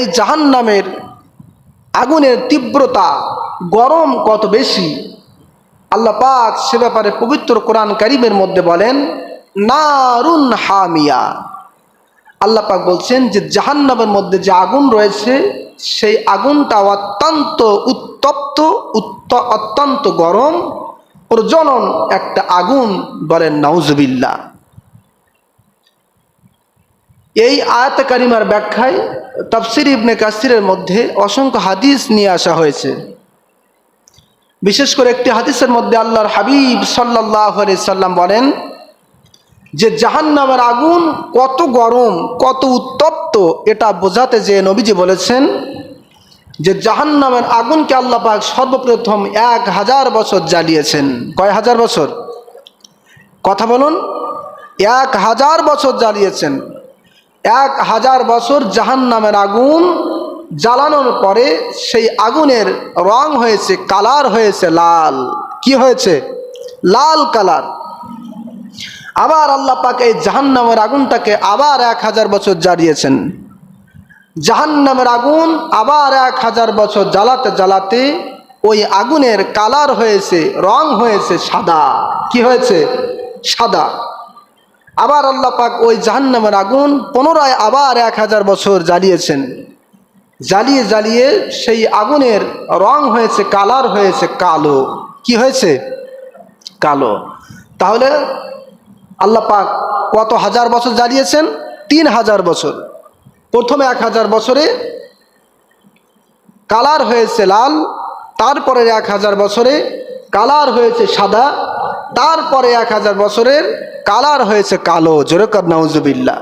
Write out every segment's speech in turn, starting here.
এই জাহান নামের আগুনের তীব্রতা গরম কত বেশি? আল্লাহ পাক সে ব্যাপারে পবিত্র কোরআন কারিমের মধ্যে বলেন, নারুন হামিয়া। আল্লাহ পাক বলছেন যে জাহান্নামের মধ্যে যে আগুন রয়েছে, সেই আগুনটা অত্যন্ত উত্তপ্ত অত্যন্ত গরম। প্রজনন একটা আগুন বলেন নাউজবিল্লা এই আয়াত কারিমার ব্যাখ্যায় তফসির ইবনে কাসিরের মধ্যে অসংখ্য হাদিস নিয়ে আসা হয়েছে। বিশেষ করে একটি হাদিসের মধ্যে আল্লাহর হাবিব সাল্লাহ সাল্লাম বলেন যে জাহান্নামের আগুন কত গরম, কত উত্তপ্ত, এটা বোঝাতে যে নবীজি বলেছেন যে জাহান্নামের আগুনকে আল্লাহ পাক সর্বপ্রথম এক হাজার বছর জ্বালিয়েছেন। কয় হাজার বছর? কথা বলুন। এক হাজার বছর জ্বালিয়েছেন। এক হাজার বছর জাহান্নামের আগুন জ্বালানোর পরে সেই আগুনের রং হয়েছে, কালার হয়েছে লাল। কি হয়েছে? লাল কালার। আবার আল্লাহ পাক এই জাহান্নামের আগুনটাকে আবার এক হাজার বছর জ্বালিয়েছেন। জাহান্নামের আগুন আবার এক হাজার বছর জ্বালাতে জ্বালাতে ওই আগুনের কালার হয়েছে, রং হয়েছে সাদা। কি হয়েছে? সাদা। আবার আল্লাহ পাক ওই জাহান্নামের আগুন পুনরায় আবার এক হাজার বছর জ্বালিয়েছেন। জ্বালিয়ে জ্বালিয়ে সেই আগুনের রং হয়েছে, কালার হয়েছে কালো। কি হয়েছে? কালো। তাহলে আল্লাহ পাক কত হাজার বছর জ্বালিয়েছেন? তিন হাজার বছর। প্রথমে এক হাজার বছরে কালার হয়েছে লাল তারপরে এক হাজার বছরে কালার হয়েছে সাদা, তারপরে এক হাজার বছরের কালার হয়েছে কালো। জোরেকর নাউজুবিল্লা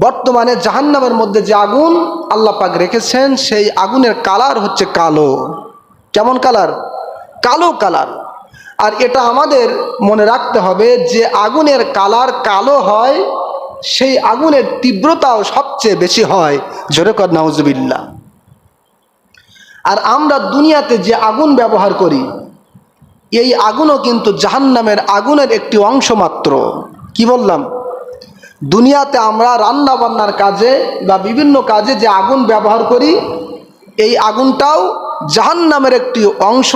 বর্তমানে জাহান্নামের মধ্যে যে আগুন আল্লাহ পাক রেখেছেন, সেই আগুনের কালার হচ্ছে কালো। কেমন কালার? কালো কালার। আর এটা আমাদের মনে রাখতে হবে যে আগুনের কালার কালো হয়, সেই আগুনের তীব্রতাও সবচেয়ে বেশি হয়। জোরে কর নাউজুবিল্লা আর আমরা দুনিয়াতে যে আগুন ব্যবহার করি, এই আগুনও কিন্তু জাহান্নামের আগুনের একটি অংশ মাত্র। কি বললাম? দুনিয়াতে আমরা রান্না বান্নার কাজে বা বিভিন্ন কাজে যে আগুন ব্যবহার করি, এই আগুনটাও জাহান্নামের একটি অংশ,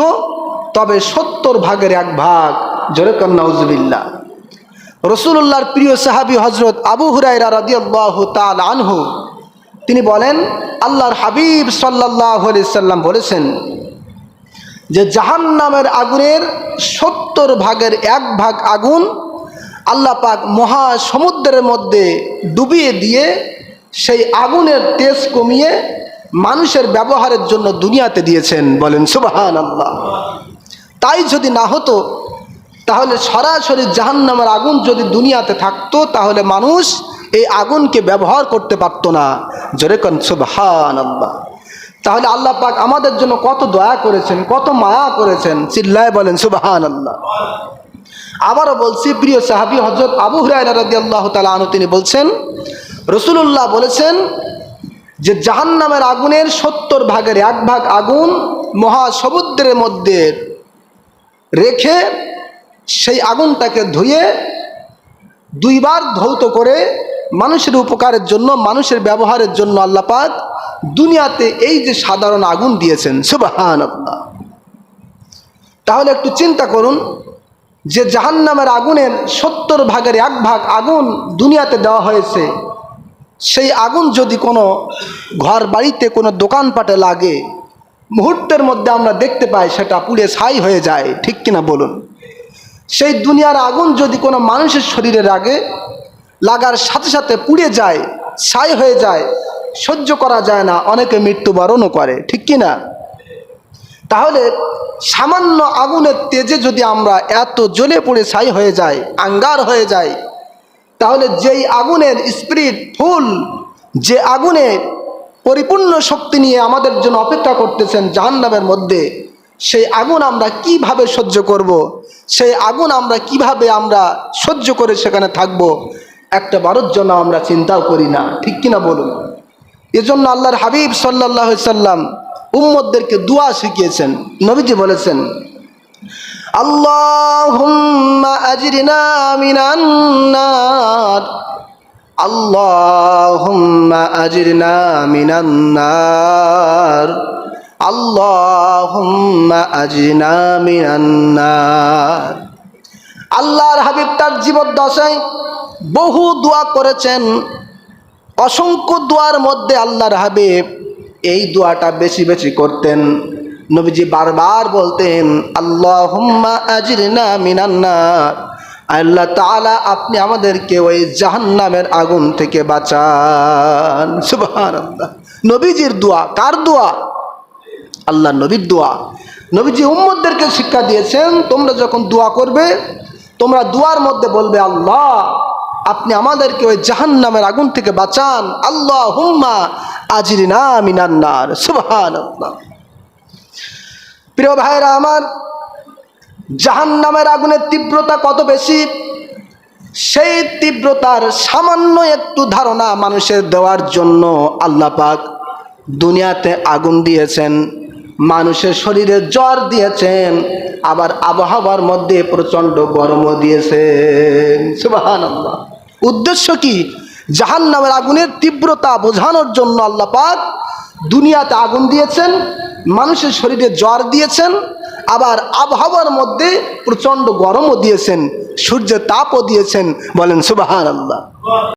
তবে সত্তর ভাগের এক ভাগ। জোরে কন্নাউজবিল্লা রসুল্লাহর প্রিয় সাহাবি হজরত আবু হুরাইরা রাদিয়াল্লাহু তাল আনহু তিনি বলেন, আল্লাহর হাবিব সাল্লাহ সাল্লাম বলেছেন যে জাহান্নামের আগুনের সত্তর ভাগের এক ভাগ আগুন আল্লাহ পাক মহা সমুদ্রের মধ্যে ডুবিয়ে দিয়ে সেই আগুনের তেজ কমিয়ে মানুষের ব্যবহারের জন্য দুনিয়াতে দিয়েছেন বলেন সুবাহান আল্লাহ তাই যদি না হতো, তাহলে সরাসরি জাহান্নামের আগুন যদি দুনিয়াতে থাকতো, তাহলে মানুষ এই আগুনকে ব্যবহার করতে পারতো না। জোরে কন আল্লাহ তাহলে আল্লাহ পাক আমাদের জন্য কত দয়া করেছেন, কত মায়া করেছেন। চিল্লায় বলেন সুবহান আল্লাহ আবারও বলছি, প্রিয় সাহাবি হজরত আবু হুরায়রা রাদিয়াল্লাহু তাআলা আনহু তিনি বলছেন, রসুলুল্লাহ বলেছেন যে জাহান্নামের আগুনের সত্তর ভাগের এক ভাগ আগুন মহাসমুদ্রের মধ্যে রেখে সেই আগুনটাকে ধুয়ে দুইবার ধৌত করে মানুষের উপকারের জন্য, মানুষের ব্যবহারের জন্য আল্লাহ পাক দুনিয়াতে এই যে সাধারণ আগুন দিয়েছেন সুবাহান তাহলে একটু চিন্তা করুন যে জাহান্নামের আগুনের সত্তর ভাগের এক ভাগ আগুন দুনিয়াতে দেওয়া হয়েছে। সেই আগুন যদি কোনো ঘর বাড়িতে, কোনো দোকানপাটে লাগে, মুহূর্তের মধ্যে আমরা দেখতে পাই সেটা পুড়ে ছাই হয়ে যায়, ঠিক কিনা বলুন? সেই দুনিয়ার আগুন যদি কোনো মানুষের শরীরে লাগে লাগার সাথে সাথে পুড়ে যায়, ছাই হয়ে যায়, সহ্য করা যায় না, অনেকে মৃত্যুবরণও করে, ঠিক কি না তাহলে সামান্য আগুনের তেজে যদি আমরা এত জ্বলে পড়ে ছাই হয়ে যায় আঙ্গার হয়ে যায় তাহলে যেই আগুনের স্পিরিট, ফুল, যে আগুনের পরিপূর্ণ শক্তি নিয়ে আমাদের জন্য অপেক্ষা করতেছেন জাহান্নামের মধ্যে, সেই আগুন আমরা কীভাবে সহ্য করব। সেই আগুন আমরা কীভাবে আমরা সহ্য করে সেখানে থাকব। একটা বারোর জন্য আমরা চিন্তাও করি না। ঠিক কিনা বলুন? এজন্য আল্লাহর হাবিব সাল্লাহ সাল্লাম উম্মদদেরকে দোয়া শিখিয়েছেন। নবীজি বলেছেন আল্লাহর হাবিব তার জীবদ্দশায় বহু দোয়া করেছেন, অসংখ্য দোয়ার মধ্যে আল্লাহর হাবিব এই দোয়াটা বেশি বেশি করতেন। নবীজি বারবার বলতেন আল্লাহ আজিরনা মিনান্নার আল্লাহ তাআলা আপনি আমাদেরকে ওই জাহান্নামের আগুন থেকে বাঁচান। সুবহানাল্লাহ। নবীজির দোয়া, কার দোয়া? আল্লাহ নবীর দোয়া। নবীজি উম্মদদেরকে শিক্ষা দিয়েছেন, তোমরা যখন দোয়া করবে, তোমরা দোয়ার মধ্যে বলবে, আল্লাহ। আপনি আমাদেরকে ওই জাহান্নামের আগুন থেকে বাঁচান। আল্লাহ হুম্মা আজিরিনা মিনান্নার সুবহান প্রিয় ভাইরা আমার, জাহান্নামের আগুনের তীব্রতা কত বেশি? সেই তীব্রতার সামান্য একটু ধারণা মানুষের দেওয়ার জন্য আল্লাহ পাক দুনিয়াতে আগুন দিয়েছেন, মানুষের শরীরে জ্বর দিয়েছেন, আবার আবহাওয়ার মধ্যে প্রচণ্ড গরমও দিয়েছেন। আল্লাহ উদ্দেশ্য কি? জাহান নামের আগুনের তীব্রতা বোঝানোর জন্য আল্লাহ পাক দুনিয়াতে আগুন দিয়েছেন, মানুষের শরীরে জ্বর দিয়েছেন, আবার আবহাওয়ার মধ্যে প্রচণ্ড গরমও দিয়েছেন, সূর্যের তাপও দিয়েছেন। বলেন সুবাহান আল্লাহ